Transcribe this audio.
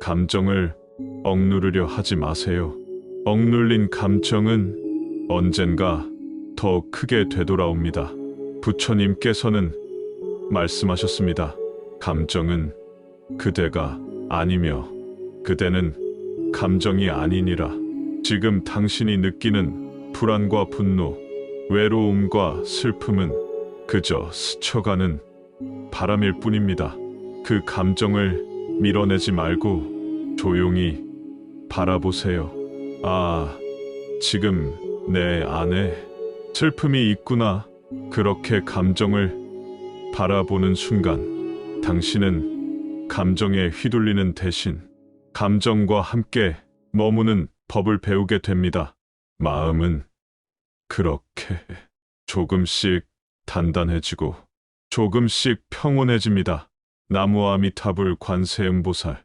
감정을 억누르려 하지 마세요. 억눌린 감정은 언젠가 더 크게 되돌아옵니다. 부처님께서는 말씀하셨습니다. 감정은 그대가 아니며 그대는 감정이 아니니라. 지금 당신이 느끼는 불안과 분노, 외로움과 슬픔은 그저 스쳐가는 바람일 뿐입니다. 그 감정을 밀어내지 말고 조용히 바라보세요. 아, 지금 내 안에 슬픔이 있구나. 그렇게 감정을 바라보는 순간 당신은 감정에 휘둘리는 대신 감정과 함께 머무는 법을 배우게 됩니다. 마음은 그렇게 조금씩 단단해지고 조금씩 평온해집니다. 나무아미타불 관세음보살